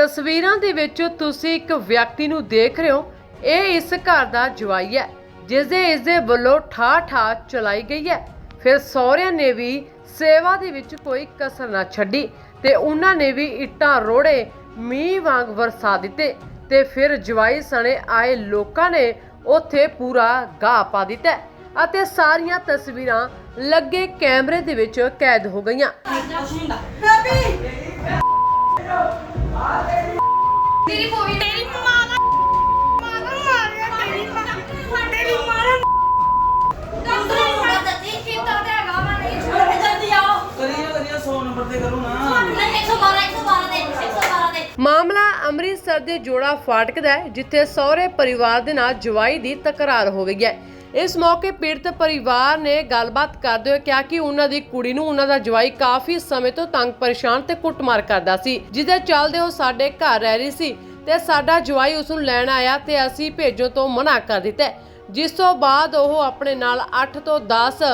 ਤਸਵੀਰਾਂ ਦੇ ਵਿੱਚ ਤੁਸੀਂ ਇੱਕ ਵਿਅਕਤੀ ਨੂੰ ਦੇਖ ਰਹੇ ਹੋ। ਇਹ ਇਸ ਘਰ ਦਾ ਜਵਾਈ ਹੈ ਜਿਸ ਦੇ ਇਸ ਦੇ ਵੱਲੋਂ ਠਾ ਠਾ ਚਲਾਈ ਗਈ ਹੈ। ਫਿਰ ਸਹੁਰਿਆਂ ਨੇ ਵੀ ਸੇਵਾ ਦੇ ਵਿੱਚ ਕੋਈ ਕਸਰ ਨਾ ਛੱਡੀ ਤੇ ਉਹਨਾਂ ਨੇ ਵੀ ਇੱਟਾਂ, ਰੋੜੇ, ਮੀਂਹ ਵਾਂਗ ਵਰਸਾ ਦਿੱਤੇ ਤੇ ਫਿਰ ਜਵਾਈ ਸਣੇ ਆਏ ਲੋਕਾਂ ਨੇ ਉੱਥੇ ਪੂਰਾ ਗਾਹ ਪਾ ਦਿੱਤਾ ਅਤੇ ਸਾਰੀਆਂ ਤਸਵੀਰਾਂ ਲੱਗੇ ਕੈਮਰੇ ਦੇ ਵਿੱਚ ਕੈਦ ਹੋ ਗਈਆਂ। ਕਰੋ ਨਾ। ਮਾਮਲਾ ਅੰਮ੍ਰਿਤਸਰ ਦੇ ਜੋੜਾ ਫਾਟਕ ਦਾ ਹੈ, ਜਿੱਥੇ ਸਹੁਰੇ ਪਰਿਵਾਰ ਦੇ ਨਾਲ ਜਵਾਈ ਦੀ ਤਕਰਾਰ ਹੋ ਗਈ ਹੈ। ਇਸ ਮੌਕੇ ਪੀੜਤ ਪਰਿਵਾਰ ਨੇ ਗੱਲਬਾਤ ਕਰਦੇ ਹੋਏ ਕਿਹਾ ਕਿ ਉਹਨਾਂ ਦੀ ਕੁੜੀ ਨੂੰ ਉਹਨਾਂ ਦਾ ਜਵਾਈ ਕਾਫੀ ਸਮੇਂ ਤੋਂ ਤੰਗ ਪਰੇਸ਼ਾਨ ਤੇ ਕੁੱਟਮਾਰ ਕਰਦਾ ਸੀ। ਜਿਹਦੇ ਚੱਲਦੇ ਉਹ ਸਾਡੇ ਘਰ ਰਹਿ ਰਹੀ ਸੀ ਤੇ ਸਾਡਾ ਜਵਾਈ ਉਸ ਨੂੰ ਲੈਣ ਆਇਆ ਤੇ ਅਸੀਂ ਭੇਜੋ ਤੋਂ ਮਨਾ ਕਰ ਦਿੱਤਾ ਜਿਸ ਤੋਂ ਬਾਅਦ ਉਹ ਆਪਣੇ ਨਾਲ 8 ਤੋਂ 10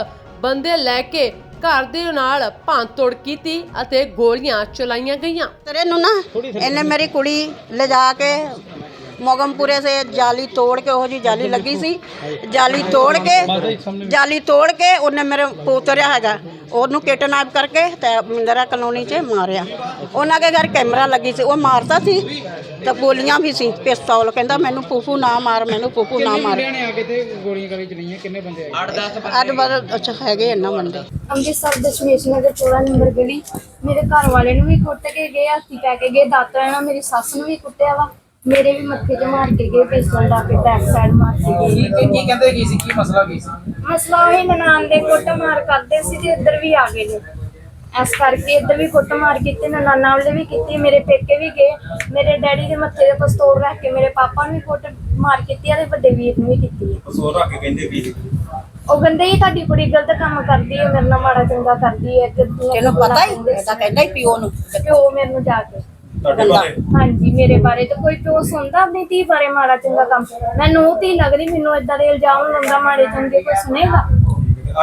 ਬੰਦੇ ਲੈ ਕੇ ਘਰ ਦੇ ਨਾਲ ਭੰਨਤੋੜ ਕੀਤੀ ਅਤੇ ਗੋਲੀਆਂ ਚਲਾਈਆਂ ਗਈਆਂ। ਤੇਰੇ ਨੂੰ ਨਾ, ਇਹਨੇ ਮੇਰੀ ਕੁੜੀ ਲਿਜਾ ਕੇ ਮੋਗਮਪੁਰੇ ਸੇ ਜਾਲੀ ਤੋੜ ਕੇ, ਉਹ ਜੀ ਜਾਲੀ ਲੱਗੀ ਸੀ। ਜਾਲੀ ਤੋੜ ਕੇ, ਜਾਲੀ ਤੋੜ ਕੇ ਉਹਨੇ ਮੇਰੇ ਪੋਤਰਿਆ ਹੈਗਾ। ਉਹਨੂੰ ਕਿਡਨੈਪ ਕਰਕੇ ਤੇ ਮਿੰਦਰਾ ਕਲੋਨੀ 'ਚ ਮਾਰਿਆ। ਉਹਨਾਂ ਦੇ ਘਰ ਕੈਮਰਾ ਲੱਗੀ ਸੀ, ਉਹ ਮਾਰਦਾ ਸੀ। ਤੇ ਗੋਲੀਆਂ ਵੀ ਸੀ ਪਿਸਤੌਲ ਕਹਿੰਦਾ ਮੈਨੂੰ ਪੂਪੂ ਨਾ ਮਾਰ ਮੈਨੂੰ ਪੂਪੂ ਨਾ ਮਾਰ। ਮੁੰਡਿਆਂ ਨੇ ਆ ਕੇ ਤੇ ਗੋਲੀਆਂ ਗਾਲੀ ਚਲਾਈਆਂ ਕਿੰਨੇ ਬੰਦੇ ਆਏ ਅੱਜ ਬਾਅਦ ਅੱਛਾ ਹੈਗੇ ਇਹਨਾਂ ਬੰਦੇ ਅੰਮ੍ਰਿਤਸਰ ਦਸ਼ਮੇਸ਼ ਨਗਰ 14 ਨੰਬਰ ਗਲੀ। ਮੇਰੇ ਘਰ ਵਾਲੇ ਨੂੰ ਵੀ ਕੁੱਟ ਕੇ ਗਏ ਹੱਥੀ ਪੈ ਕੇ ਗਏ ਦਾਤਰਾ ਨਾਲ ਮੇਰੀ ਸੱਸ ਨੂੰ ਵੀ ਕੁੱਟਿਆ ਵਾ। ਮੇਰੇ ਵੀ ਮੱਥੇ 'ਚ ਮਾਰ ਕੇ ਗਏ ਪਿਸਤੌਲ ਲਾ ਕੇ ਬੈਕ ਸਾਈਡ ਮਾਰ ਕੇ ਕੀ ਗਏ। ਕੀ- ਕੀ ਕਹਿੰਦੇ ਕੀ ਸੀ? ਕੀ ਮਸਲਾ ਕੀ ਸੀ? ਮਸਲਾ ਉਹ ਨਨਾਣ ਦੇ ਕੁੱਟ ਮਾਰ ਕਰਦੇ ਸੀ ਤੇ ਇੱਧਰ ਵੀ ਆ ਗਏ ਨੇ। ਇਸ ਕਰਕੇ ਇੱਧਰ ਵੀ ਕੁੱਟ ਮਾਰ ਕੀਤੀ ਨਨਾਣਾ ਵਾਲੇ ਵੀ ਕੀਤੀ ਮੇਰੇ ਪੇਕੇ ਵੀ ਗਏ ਮੇਰੇ ਡੈਡੀ ਦੇ ਮੱਥੇ ਤੇ ਪਿਸਤੌਲ ਰੱਖ ਕੇ ਮੇਰੇ ਪਾਪਾ ਨੂੰ ਵੀ ਕੁੱਟ ਮਾਰ ਕੀਤੀ ਆ ਤੇ ਵੱਡੇ ਵੀਰ ਨੂੰ ਵੀ ਕੀਤੀ ਸੋ ਰੱਖ ਕੇ ਕਹਿੰਦੇ ਕੀ ਉਹ ਕਹਿੰਦੇ ਹੀ ਤੁਹਾਡੀ ਕੁੜੀ ਗਲਤ ਕੰਮ ਕਰਦੀ ਹੈ ਮੇਰੇ ਨਾਲ ਮਾੜਾ ਚੰਗਾ ਕਰਦੀ ਹੈ ਤੇ ਤੈਨੂੰ ਪਤਾ ਹੀ ਇਹਦਾ ਕਹਿੰਦਾ ਹੀ ਪਿਓ ਨੂੰ। ਪਿਓ ਮੈਨੂੰ ਜਾ ਕੇ। ਤੁਹਾਡੇ ਬਾਰੇ? ਹਾਂਜੀ ਮੇਰੇ ਬਾਰੇ ਤਾਂ ਕੋਈ ਪਿਓ ਸੁਣਦਾ ਆਪਣੀ ਧੀ ਬਾਰੇ ਮਾੜਾ ਚੰਗਾ ਕੰਮ। ਮੈਨੂੰ ਧੀ ਲੱਗਦੀ ਮੈਨੂੰ ਇਦਾਂ ਦੇ ਇਲਜ਼ਾਮ ਲਾਉਂਦਾ ਮਾੜੇ ਚੰਗੇ ਕੋਈ ਸੁਣੇਗਾ।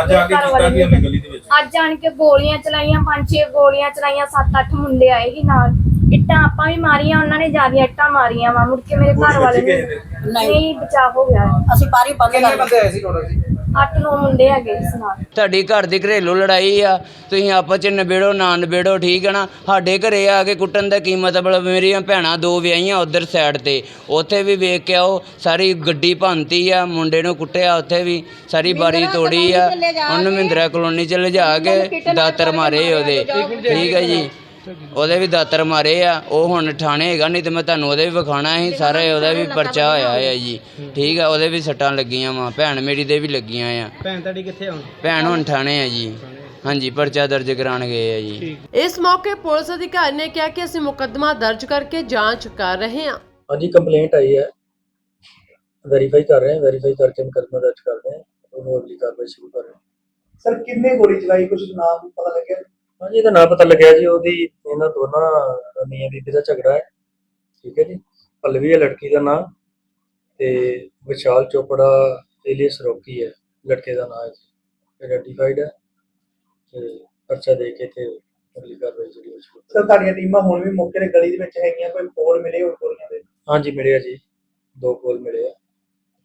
ਅੱਜ ਆ ਕੇ ਘਰ ਕੀਤਾ ਵਾਲੇ ਕੀ ਉਹਨੇ ਗਲੀ ਦੇ ਵਿੱਚ? ਅੱਜ ਆਣ ਕੇ ਗੋਲੀਆਂ ਚਲਾਈਆਂ ਪੰਜ ਛੇ ਗੋਲੀਆਂ ਚਲਾਈਆਂ ਸੱਤ ਅੱਠ ਮੁੰਡੇ ਆਏ ਸੀ ਨਾਲ। ਇੱਟਾਂ ਆਪਾਂ ਵੀ ਮਾਰੀਆਂ ਉਹਨਾਂ ਨੇ ਜਿਆਦੀਆਂ ਇੱਟਾਂ ਮਾਰੀਆਂ ਵਾ। ਮੁੜ ਕੇ ਮੇਰੇ ਘਰ ਵਾਲੇ ਨੇ ਨਹੀਂ। ਨਹੀਂ ਬਚਾ ਹੋ ਗਿਆ। ਅਸੀਂ ਬਾਰੀ ਬੰਦ ਕਿੰਨੇ ਕਰ ਬੰਦੇ ਆਏ ਸੀ ਟੋਟਲ ਜੀ ਅੱਠ ਨੌ ਮੁੰਡੇ ਹੈਗੇ ਇਸ ਨਾਲ। ਤੁਹਾਡੀ ਘਰ ਦੀ ਘਰੇਲੂ ਲੜਾਈ ਆ ਤੁਸੀਂ ਆਪਸ ਚ ਨਿਬੇੜੋ ਨਾ ਨਿਬੇੜੋ ਠੀਕ ਹੈ ਨਾ? ਸਾਡੇ ਘਰੇ ਆ ਕੇ ਕੁੱਟਣ ਦਾ ਕੀ ਮਤਲਬ? ਮੇਰੀਆਂ ਭੈਣਾਂ ਦੋ ਵਿਆਹੀਆਂ ਉਧਰ ਸਾਈਡ ਤੇ। ਉੱਥੇ ਵੀ ਵੇਖ ਕੇ ਆਓ ਸਾਰੀ ਗੱਡੀ ਭੰਨਤੀ ਆ ਮੁੰਡੇ ਨੂੰ ਕੁੱਟਿਆ ਉੱਥੇ ਵੀ। ਸਾਰੀ ਬਾਰੀ ਤੋੜੀ ਆ। ਉਹਨੂੰ ਮਹਿੰਦਰਾ ਕਲੋਨੀ ਚ ਲਿਜਾ ਕੇ ਦਾਤਰ ਮਾਰੇ ਉਹਦੇ। ਠੀਕ ਹੈ ਜੀ। ਉਹਦੇ ਵੀ ਦਾਤਰ ਮਾਰੇ ਆ ਉਹ ਹੁਣ ਠਾਣੇ ਹੈਗਾ ਨਹੀਂ ਤੇ ਮੈਂ ਤੁਹਾਨੂੰ ਉਹਦੇ ਵੀ ਵਿਖਾਣਾ ਸੀ ਸਾਰਾ ਉਹਦਾ ਵੀ ਪਰਚਾ ਹੋਇਆ ਆ ਜੀ। ਠੀਕ ਆ ਉਹਦੇ ਵੀ ਸੱਟਾਂ ਲੱਗੀਆਂ ਵਾ ਭੈਣ ਮੇਰੀ ਦੇ ਵੀ ਲੱਗੀਆਂ ਆ। ਭੈਣ ਤੁਹਾਡੀ ਕਿੱਥੇ ਹੁਣ? ਭੈਣ ਹੁਣ ਠਾਣੇ ਆ ਜੀ। ਹਾਂਜੀ ਪਰਚਾ ਦਰਜ ਕਰਾਉਣ ਗਏ ਆ ਜੀ। ਇਸ ਮੌਕੇ ਪੁਲਿਸ ਅਧਿਕਾਰੀ ਨੇ ਕਿਹਾ ਕਿ ਅਸੀਂ ਮੁਕੱਦਮਾ ਦਰਜ ਕਰਕੇ ਜਾਂਚ ਕਰ ਰਹੇ ਹਾਂ। ਹਾਂਜੀ ਕੰਪਲੇਂਟ ਆਈ ਹੈ। ਵੈਰੀਫਾਈ ਕਰ ਰਹੇ ਹਾਂ ਵੈਰੀਫਾਈ ਕਰਕੇ ਮੁਕੱਦਮਾ ਦਰਜ ਕਰ ਰਹੇ ਹਾਂ। ਉਹਨੂੰ ਅਗਲੀ ਕਾਰਵਾਈ ਸ਼ੁਰੂ ਕਰ ਰਹੇ ਹਾਂ। ਸਰ ਕਿੰਨੇ ਗੋਲੀ ਚਲਾਈ? ਕੁਝ ਨਾਮ ਪਤਾ ਲੱਗਿਆ? ਹਾਂਜੀ ਇਹਦਾ ਨਾਂ ਪਤਾ ਲੱਗਿਆ ਜੀ ਉਹਦੀ ਇਹਨਾਂ ਦੋਨਾਂ ਮੀਆਂ ਬੀਬੀ ਦਾ ਝਗੜਾ ਹੈ। ਠੀਕ ਹੈ ਜੀ ਪੱਲਵੀ ਹੈ ਲੜਕੀ ਦਾ ਨਾਂ ਤੇ ਵਿਸ਼ਾਲ ਚੋਪੜਾ ਏਲੀਅਸ ਰੋਕੀ ਹੈ ਲੜਕੇ ਦਾ ਨਾਂ ਹੈ ਜੀ। ਆਇਡੈਂਟੀਫਾਈਡ ਹੈ ਤੇ ਪਰਚਾ ਦੇ ਕੇ ਤੇ ਅਗਲੀ ਕਾਰਵਾਈ ਜਿਹੜੀ ਉਹ ਸ਼ੁਰੂ ਤੁਹਾਡੀਆਂ ਟੀਮਾਂ ਹੁਣ ਵੀ ਮੌਕੇ ਤੇ ਗਲੀ ਦੇ ਵਿੱਚ ਹੈਗੀਆਂ ਕੋਈ ਕੋਲ ਮਿਲੇ ਹੋਰ ਗੋਲੀਆਂ ਦੇ? ਹਾਂਜੀ ਮਿਲਿਆ ਜੀ ਦੋ ਕੋਲ ਮਿਲੇ ਆ।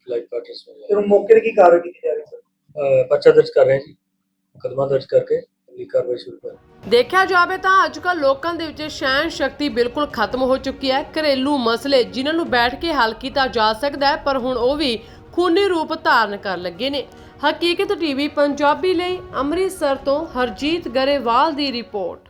ਲਾਈਵ ਪਾਰਟਨਰਸ ਮਿਲੇ ਫਿਰ ਹੁਣ ਮੌਕੇ ਤੇ ਕੀ ਕਾਰਵਾਈ ਕੀਤੀ ਜਾ ਰਹੀ ਸਰ? ਅਹ ਪਰਚਾ ਦਰਜ ਕਰ ਰਹੇ ਹਾਂ ਜੀ ਮੁਕੱਦਮਾ ਦਰਜ ਕਰਕੇ। ਅਗਲੀ ਕਾਰਵਾਈ ਸ਼ੁਰੂ ਕਰ ਦੇਖਿਆ ਜਾਵੇ ਤਾਂ ਅੱਜਕੱਲ ਲੋਕਾਂ ਦੇ ਵਿੱਚ ਸਹਿਣ ਸ਼ਕਤੀ ਬਿਲਕੁਲ ਖਤਮ ਹੋ ਚੁੱਕੀ ਹੈ। ਘਰੇਲੂ ਮਸਲੇ ਜਿਨ੍ਹਾਂ ਨੂੰ ਬੈਠ ਕੇ ਹੱਲ ਕੀਤਾ ਜਾ ਸਕਦਾ ਹੈ, ਪਰ ਹੁਣ ਉਹ ਵੀ ਖੂਨੀ ਰੂਪ ਧਾਰਨ ਕਰਨ ਲੱਗੇ ਨੇ। ਹਕੀਕਤ ਟੀਵੀ, ਪੰਜਾਬੀ ਲਈ ਅੰਮ੍ਰਿਤਸਰ ਤੋਂ ਹਰਜੀਤ ਗਰੇਵਾਲ ਦੀ ਰਿਪੋਰਟ।